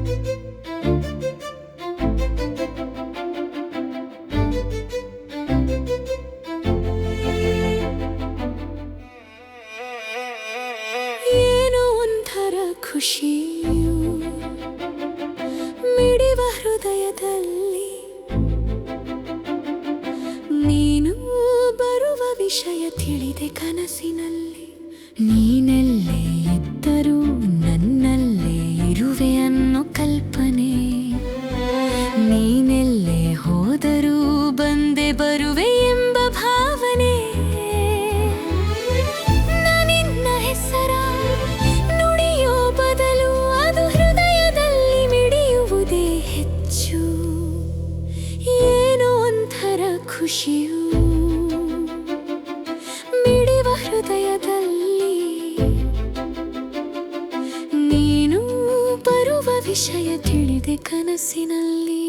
ಏನೋ ಒಂಥರ ಖುಷಿಯು ಮಿಡಿವ ಹೃದಯದಲ್ಲಿ. ನೀನು ಬರುವ ವಿಷಯ ತಿಳಿದೆ ಕನಸಿನಲ್ಲಿ. ನೀನೆಲ್ಲೇ ಹೋದರೂ ಬಂದೆ ಬರುವೆ ಎಂಬ ಭಾವನೆ. ನಾನಿನ್ನ ಹೆಸರ ನುಡಿಯೋ ಬದಲು ಅದು ಹೃದಯದಲ್ಲಿ ಮಿಡಿಯುವುದೇ ಹೆಚ್ಚು. ಏನೋ ಒಂಥರ ಖುಷಿಯು. ಮಿಡಿವ ಹೃದಯದಲ್ಲಿ ನೀನು ಬರುವ ವಿಷಯ ತಿಳಿದೆ ಕನಸಿನಲ್ಲಿ.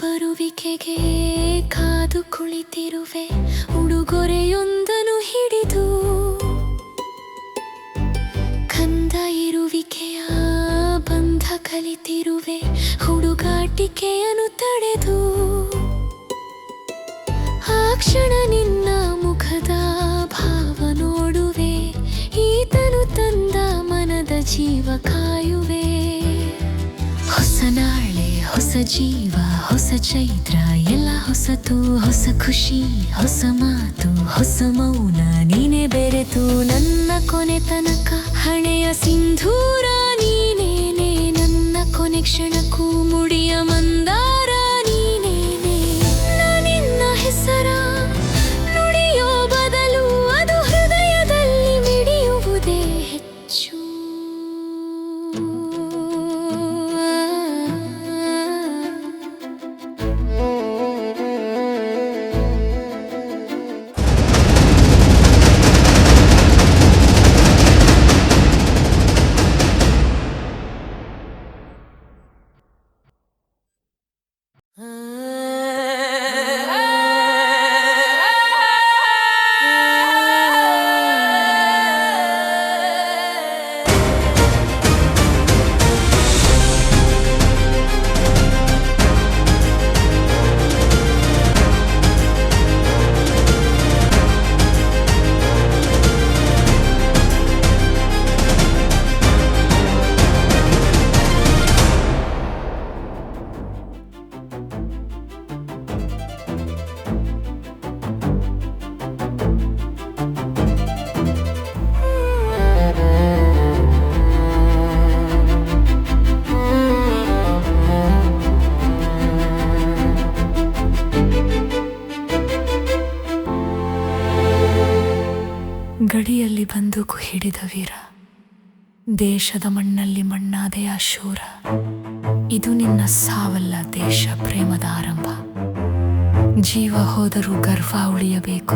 ಬರುವಿಕೆಗೆ ಕಾದು ಕುಳಿತಿರುವೆ. ಉಡುಗೊರೆಯೊಂದನು ಹಿಡಿದು ಕಂದ ಇರುವಿಕೆಯ ಬಂಧ ಕಲಿತಿರುವೆ. ಹುಡುಗಾಟಿಕೆಯನ್ನು ತಡೆದು ಆ ಕ್ಷಣ ನಿನ್ನ ಮುಖದ ಭಾವ ನೋಡುವೆ. ಈತನು ತಂದ ಮನದ ಜೀವ ಕಾಯುವೆ. ಹೊಸ ನಾಳೆ ಹೊಸ ಜೀವ, ಹೊಸ ಚೈತ್ರ, ಎಲ್ಲ ಹೊಸತು ಹೊಸ ಖುಷಿ, ಹೊಸ ಮಾತು, ಹೊಸ ಮೌನ ನೀನೆ ಬೆರೆತು ನನ್ನ ಕೊನೆ ತನಕ ಹಣೆಯ ಸಿಂಧೂರ ಗಡಿಯಲ್ಲಿ ಬಂದೂಕು ಹಿಡಿದ ವೀರ. ದೇಶದ ಮಣ್ಣಲ್ಲಿ ಮಣ್ಣಾದೆಯ ಶೂರ ಇದು ನಿನ್ನ ಸಾವಲ್ಲ ದೇಶ ಪ್ರೇಮದ ಆರಂಭ. ಜೀವ ಹೋದರೂ ಗರ್ವ ಉಳಿಯಬೇಕು.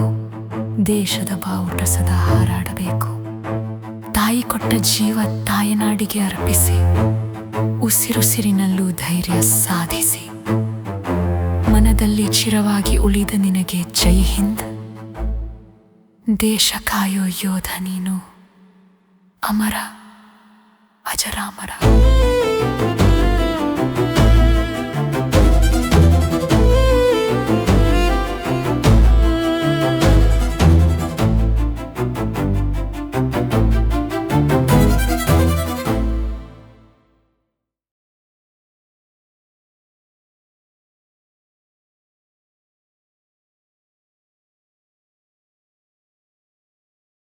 ದೇಶದ ಬಾವುಟ ಸದಾ ಹಾರಾಡಬೇಕು. ತಾಯಿ ಕೊಟ್ಟ ಜೀವ ತಾಯಿನಾಡಿಗೆ ಅರ್ಪಿಸಿ. ಉಸಿರುಸಿರಿನಲ್ಲೂ ಧೈರ್ಯ ಸಾಧಿಸಿ. ಮನದಲ್ಲಿ ಚಿರವಾಗಿ ಉಳಿದ ನಿನಗೆ ಜೈ ಹಿಂದ್. దేశకాయో యోధ నీను. అమర అజరామర.